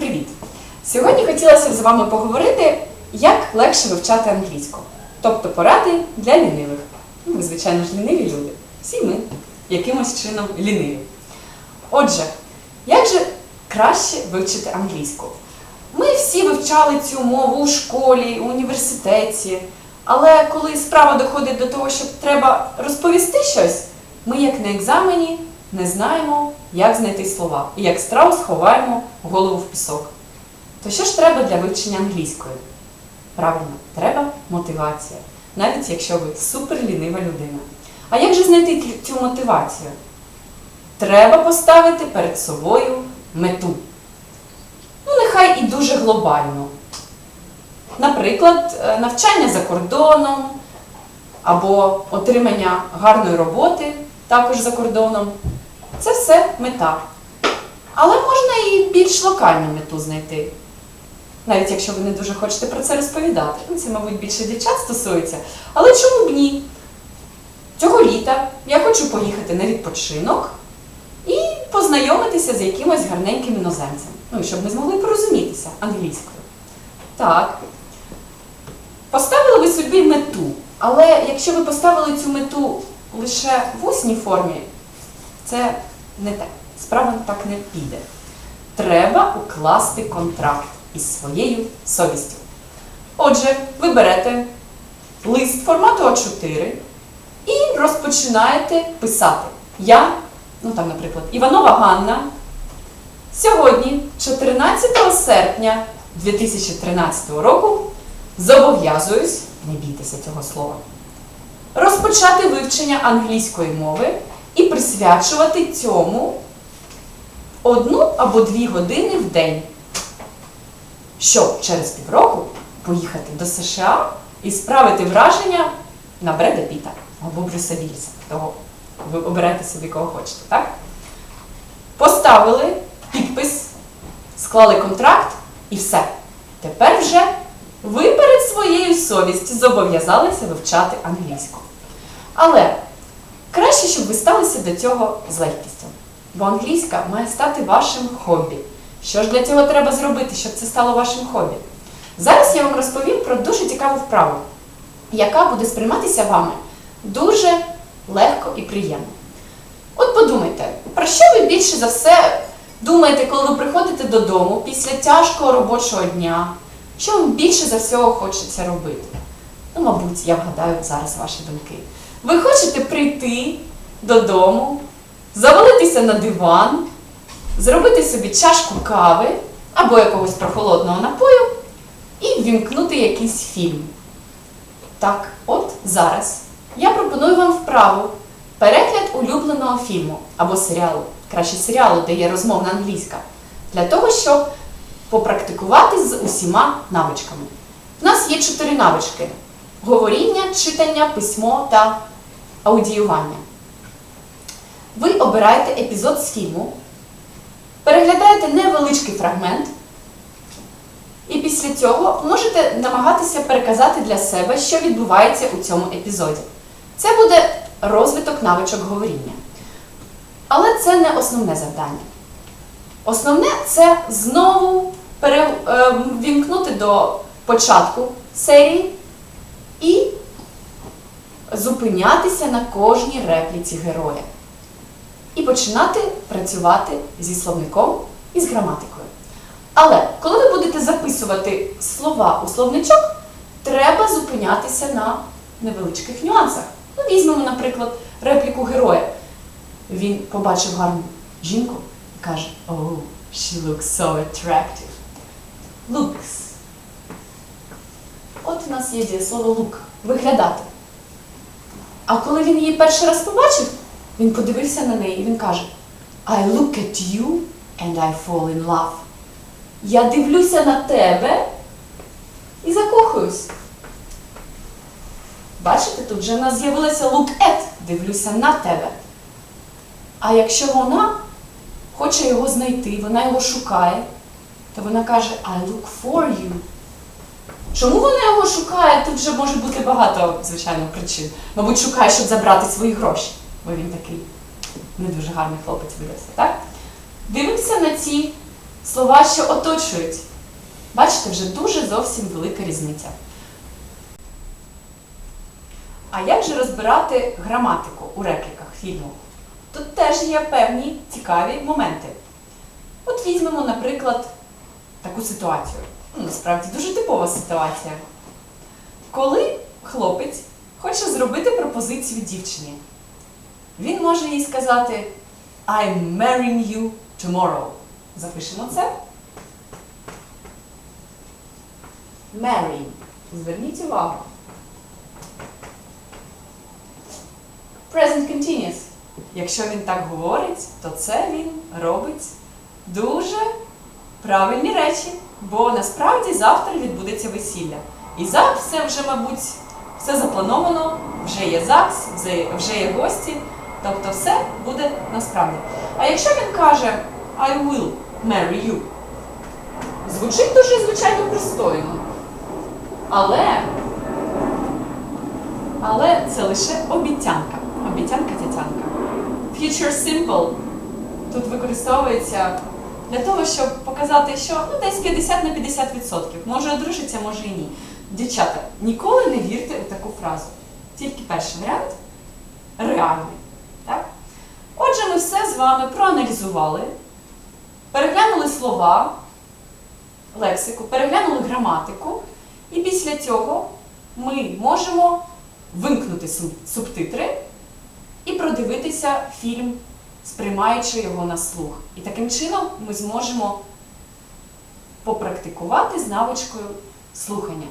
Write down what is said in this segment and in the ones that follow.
Привіт! Сьогодні хотілося з вами поговорити, як легше вивчати англійську. Тобто поради для лінивих. Ну, ви, звичайно ж, ліниві люди. Всі ми якимось чином ліниві. Отже, як же краще вивчити англійську? Ми всі вивчали цю мову у школі, у університеті. Але коли справа доходить до того, що треба розповісти щось, ми, як на екзамені, не знаємо, як знайти слова і як страус ховаємо голову в пісок. То що ж треба для вивчення англійської? Правильно, треба мотивація, навіть якщо ви суперлінива людина. А як же знайти цю мотивацію? Треба поставити перед собою мету. Ну, нехай і дуже глобально. Наприклад, е, навчання за кордоном або отримання гарної роботи також за кордоном. Це все мета. Але можна і більш локальну мету знайти. Навіть якщо ви не дуже хочете про це розповідати. Ну, Це, мабуть, більше дівчат стосується. Але чому б ні? Цього літа я хочу поїхати на відпочинок і познайомитися з якимось гарненьким іноземцем. Ну, і щоб ми змогли порозумітися англійською. Так. Поставили ви собі мету, але якщо ви поставили цю мету лише в усній формі, це не те. Справа так не піде. Треба укласти контракт із своєю совістю. Отже, ви берете лист формату А4 і розпочинаєте писати. Я, ну там, наприклад, Іванова Ганна, сьогодні, 14 серпня 2013 року, зобов'язуюсь, не бійтеся цього слова, розпочати вивчення англійської мови і присвячувати цьому одну або дві години в день, щоб через півроку поїхати до США і справити враження на Бреда Піта або Брюса Вільса. Того ви обирайте собі кого хочете, так? Поставили підпис, склали контракт і все. Тепер вже ви перед своєю совістю зобов'язалися вивчати англійську. Але краще, щоб ви сталися до цього з легкістю. Бо англійська має стати вашим хобі. Що ж для цього треба зробити, щоб це стало вашим хобі? Зараз я вам розповім про дуже цікаву вправу, яка буде сприйматися вами дуже легко і приємно. От подумайте, про що ви більше за все думаєте, коли ви приходите додому після тяжкого робочого дня? Що вам більше за всього хочеться робити? Ну, мабуть, я вгадаю зараз ваші думки. Ви хочете прийти додому, завалитися на диван, зробити собі чашку кави або якогось прохолодного напою і ввімкнути якийсь фільм. Так, от зараз я пропоную вам вправу перегляд улюбленого фільму або серіалу, краще серіалу, де є розмовна англійська, для того, щоб попрактикувати з усіма навичками. У нас є чотири навички: говоріння, читання, письмо та аудіювання. Ви обираєте епізод з фільму, переглядаєте невеличкий фрагмент, і після цього можете намагатися переказати для себе, що відбувається у цьому епізоді. Це буде розвиток навичок говоріння. Але це не основне завдання. Основне це знову пере, е, до початку серії і зупинятися на кожній репліці героя. І починати працювати зі словником і з граматикою. Але коли ви будете записувати слова у словничок, треба зупинятися на невеличких нюансах. Ну, візьмемо, наприклад, репліку героя. Він побачив гарну жінку і каже: Oh, she looks so attractive. Looks. Нас є дієслово look виглядати. А коли він її перший раз побачив, він подивився на неї і він каже: I look at you and I fall in love. Я дивлюся на тебе і закохуюсь. Бачите, тут вже в нас з'явилося look at, дивлюся на тебе. А якщо вона хоче його знайти, вона його шукає, то вона каже I look for you. Чому вона його шукає? Тут вже може бути багато, звичайно, причин. Мабуть, шукає, щоб забрати свої гроші, бо він такий не дуже гарний хлопець видався, так? Дивимося на ці слова, що оточують. Бачите, вже дуже зовсім велика різниця. А як же розбирати граматику у репліках фільму? Тут теж є певні цікаві моменти. От візьмемо, наприклад, таку ситуацію. Ну, насправді дуже типова ситуація. Коли хлопець хоче зробити пропозицію дівчині, він може їй сказати I'm marrying you tomorrow. Запишемо це. Marry. Зверніть увагу. Present continuous. Якщо він так говорить, то це він робить дуже правильні речі, бо насправді завтра відбудеться весілля. І ЗАГС все вже, мабуть, все заплановано, вже є ЗАГС, вже- є гості, тобто все буде насправді. А якщо він каже I will marry you, звучить дуже звичайно пристойно. Але, але це лише обіцянка. Обіцянка тятянка. Future simple тут використовується для того, щоб показати, що ну, десь 50 на 50%. Може одружиться, може і ні. Дівчата, ніколи не вірте у таку фразу. Тільки перший варіант реальний. Так? Отже, ми все з вами проаналізували, переглянули слова, лексику, переглянули граматику, і після цього ми можемо вимкнути субтитри і продивитися фільм, сприймаючи його на слух. І таким чином ми зможемо попрактикувати з навичкою слухання.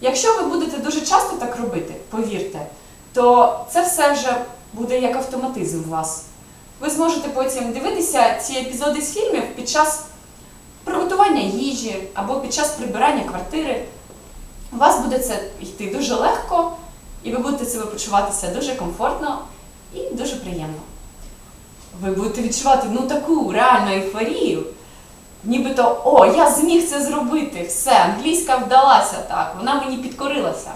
Якщо ви будете дуже часто так робити, повірте, то це все вже буде як автоматизм у вас. Ви зможете потім дивитися ці епізоди з фільмів під час приготування їжі або під час прибирання квартири. У вас буде це йти дуже легко, і ви будете себе почуватися дуже комфортно і дуже приємно. Ви будете відчувати ну таку реальну ейфорію, нібито о, я зміг це зробити, все, англійська вдалася так, вона мені підкорилася.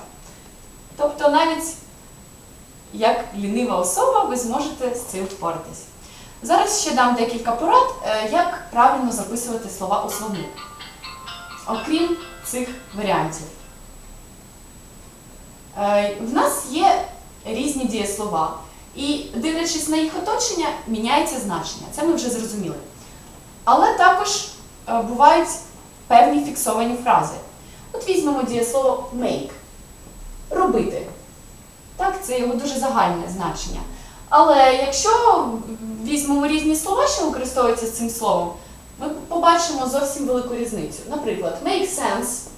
Тобто навіть як лінива особа ви зможете з цим впоратись. Зараз ще дам декілька порад, е, як правильно записувати слова у словник. Окрім цих варіантів. Е, В нас є різні дієслова, і дивлячись на їх оточення, міняється значення. Це ми вже зрозуміли. Але також е, бувають певні фіксовані фрази. От візьмемо дієслово make робити. Так, це його дуже загальне значення. Але якщо візьмемо різні слова, що використовуються з цим словом, ми побачимо зовсім велику різницю. Наприклад, make sense,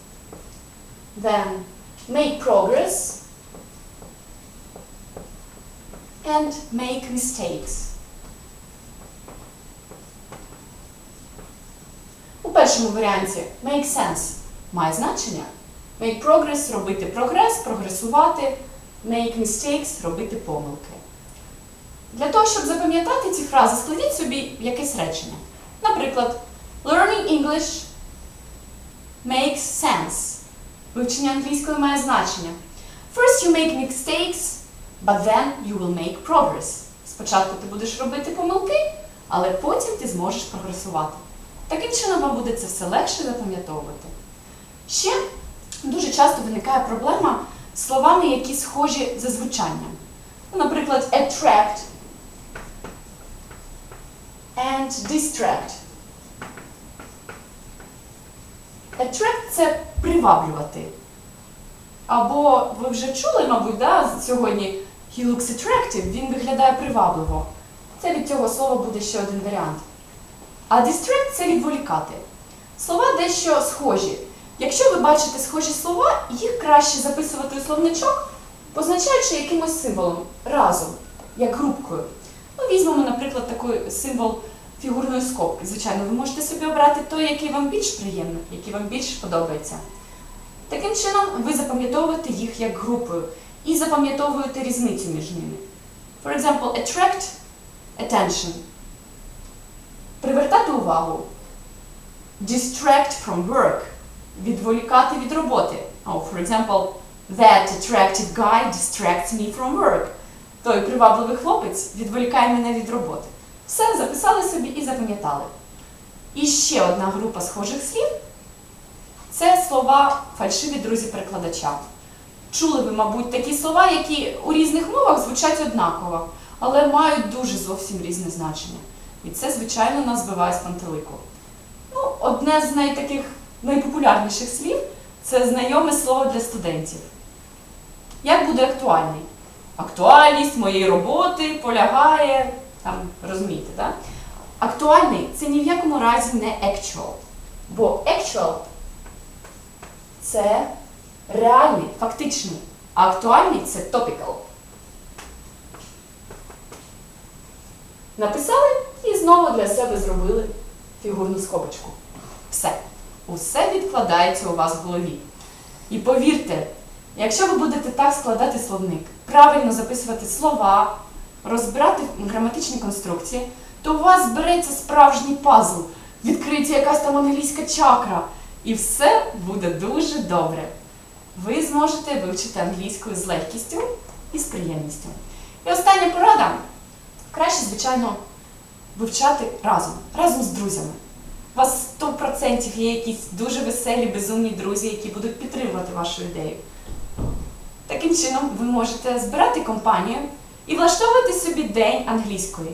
then make progress and make mistakes. У першому варіанті make sense має значення. Make progress робити прогрес, прогресувати, make mistakes робити помилки. Для того, щоб запам'ятати ці фрази, складіть собі якесь речення. Наприклад, learning English makes sense. Вивчення англійської має значення. First you make mistakes, but then you will make progress. Спочатку ти будеш робити помилки, але потім ти зможеш прогресувати. Таким чином вам буде це все легше запам'ятовувати. Ще дуже часто виникає проблема з словами, які схожі за звучанням. Наприклад, attract and distract. Attract – це приваблювати. Або ви вже чули, мабуть, да, сьогодні he looks attractive, він виглядає привабливо. Це від цього слова буде ще один варіант. А distract – це відволікати. Слова дещо схожі. Якщо ви бачите схожі слова, їх краще записувати у словничок, позначаючи якимось символом разом, як групкою. Ну, візьмемо, наприклад, такий символ фігурної скобки. Звичайно, ви можете собі обрати той, який вам більш приємний, який вам більш подобається. Таким чином, ви запам'ятовуєте їх як групою і запам'ятовуєте різницю між ними. For example, attract attention. Привертати увагу. Distract from work. Відволікати від роботи. Oh, for example, that attractive guy distracts me from work. Той привабливий хлопець відволікає мене від роботи. Все, записали собі і запам'ятали. І ще одна група схожих слів це слова фальшиві друзі перекладача. Чули ви, мабуть, такі слова, які у різних мовах звучать однаково, але мають дуже зовсім різне значення. І це, звичайно, нас збиває з пантелику. Ну, одне з найтаких найпопулярніших слів це знайоме слово для студентів. Як буде актуальний? Актуальність моєї роботи полягає, там, розумієте, так? Актуальний це ні в якому разі не actual. Бо actual це реальний, фактичний, а актуальний це topical. Написали і знову для себе зробили фігурну скобочку. Все. Усе відкладається у вас в голові. І повірте, якщо ви будете так складати словник, правильно записувати слова, розбирати граматичні конструкції, то у вас збереться справжній пазл, відкриється якась там англійська чакра, і все буде дуже добре. Ви зможете вивчити англійську з легкістю і з приємністю. І остання порада краще, звичайно, вивчати разом, разом з друзями. У вас 100% є якісь дуже веселі, безумні друзі, які будуть підтримувати вашу ідею. Таким чином, ви можете збирати компанію і влаштовувати собі день англійської.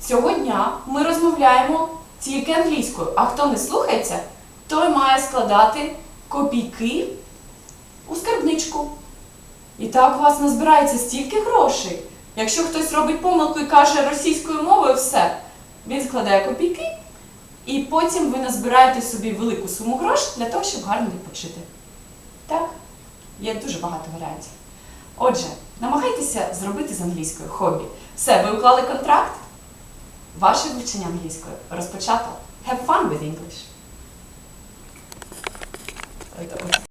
Цього дня ми розмовляємо тільки англійською, а хто не слухається, той має складати копійки у скарбничку. І так у вас назбирається стільки грошей. Якщо хтось робить помилку і каже російською мовою, все, він складає копійки, і потім ви назбираєте собі велику суму грошей для того, щоб гарно відпочити. Так, є дуже багато варіантів. Отже, намагайтеся зробити з англійською хобі. Все, ви уклали контракт? Ваше вивчення англійської розпочато. Have fun with English. Ay, tapos.